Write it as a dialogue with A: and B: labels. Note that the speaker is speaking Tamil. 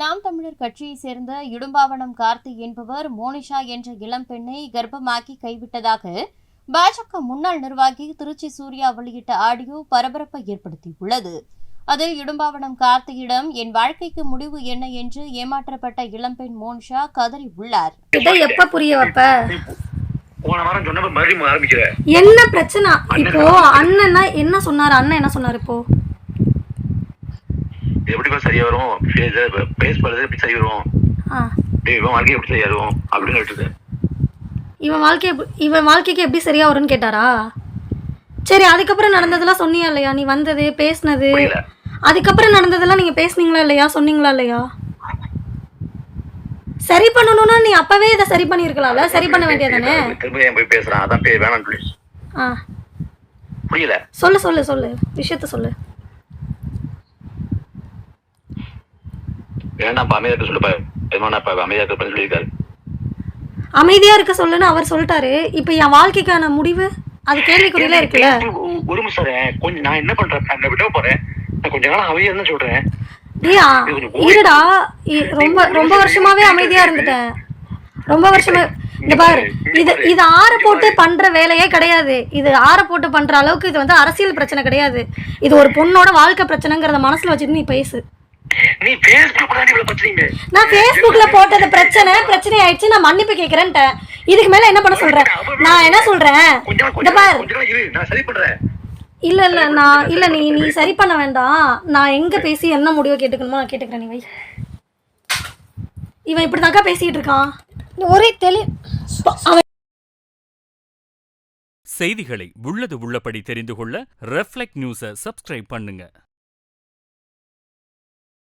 A: நாம் தமிழர் கட்சியைச் சேர்ந்த இடும்பாவனம் கார்த்தி என்பவர் மோனிஷா என்ற இளம்பெண்ணை கர்ப்பமாக்கி கைவிட்டதாக பாஜக முன்னாள் நிர்வாகி திருச்சி சூர்யா வெளியிட்ட ஆடியோ பரபரப்பை ஏற்படுத்தியுள்ளது. அதில் இடும்பாவனம் கார்த்தியிடம் என் வாழ்க்கைக்கு முடிவு என்ன? என்று ஏமாற்றப்பட்ட இளம்பெண் மோனிஷா கதறி உள்ளார்.
B: இதை எப்ப புரிய வைப்ப?
C: போன வாரம் சொன்னப்ப மறுபடியும் ஆரம்பிக்கிற
B: என்ன பிரச்சனை? இப்போ அண்ணன்னா என்ன சொன்னாரு? அண்ணன் என்ன சொன்னாரு இப்போ?
C: இது எப்படி இப்ப சரியா வரும் பேஸ் பண்றது எப்படி சரி வரும்? இவன் வாழ்க்கை எப்படி சரியா வரும் அப்படின்னு கேட்டுது
B: இவன் வாழ்க்கை இவன் வாழ்க்கைக்கு எப்படி சரியா வரும்னு கேட்டாரா? சரி அதுக்கப்புறம் நடந்ததெல்லாம் சொன்னியா இல்லையா? நீ வந்தது பேசுனது? அதுக்கப்புறம் நடந்ததெல்லாம் நீங்க பேசுனீங்களா இல்லையா? சொன்னீங்களா இல்லையா? சரி பண்ணணும்னா நீ அப்பவே இதை சரி பண்ணியிருக்கலாம்ல? சரி பண்ண வேண்டியதானே
C: திரும்ப ஏன் போய் பேசுறான். அதான் வேணாம் புரியல.
B: சொல்லு சொல்லு சொல்லு. விஷயத்த சொல்லு.
C: வேண்டாம் அமைதியா இருக்க சொல்லுப்பா எதுமான அமைதியா இருக்க சொல்லியிருக்காரு.
B: அமைதியா இருக்க சொல்லுன்னு அவர் சொல்லிட்டாரு. இப்போ என் வாழ்க்கைக்கான முடிவு? அது கேள்விக்குறியில இருக்குல்ல?
C: ஒரு- நிமிஷம். கொஞ்சம் நான் என்ன பண்றேன்? நான் விட போறேன். நான் கொஞ்ச நாள் அமைதியா தான் சொல்றேன்.
B: இருடா. இ- ரொம்ப ரொம்ப வருஷமாவே அமைதியா இருந்துட்டேன். ரொம்ப வருஷமா இந்த பாரு. இது இது ஆற போட்டு பண்ற வேலையே கிடையாது. இது ஆற போட்டு பண்ற அளவுக்கு இது வந்து அரசியல் பிரச்சனை கிடையாது. இது ஒரு பொண்ணோட வாழ்க்கை பிரச்சனைங்கிறத மனசுல வச்சுட்டு நீ பேசு.
C: நீ பேஸ்புக் தான் இவ்வளவு பிரச்சனைங்க
B: நான் ஃபேஸ்புக்ல போட்டது பிரச்சனை பிரச்சனை ஆயிடுச்சு. நான் மன்னிப்பு கேக்குறேன்ட்டேன் இதுக்கு மேல என்ன பண்ண சொல்றேன் நான் என்ன சொல்றேன்? இந்த பாரு.
C: நான் சரி பண்றேன்.
B: இல்ல இல்ல நான் இல்ல நீ நீ சரி பண்ண வேண்டாம். நான் எங்க பேசி என்ன முடிவை கேட்டுக்கணுமோ நான் கேட்டுக்கிறேன் நீ வை. இவன் இப்படிதாக்கா பேசிட்டு இருக்கான். ஒரே தெளி அவன்
D: செய்திகளை உள்ளது உள்ளபடி தெரிந்து கொள்ள ரெஃப்ளெக்ட் நியூஸை சப்ஸ்கிரைப் பண்ணுங்க.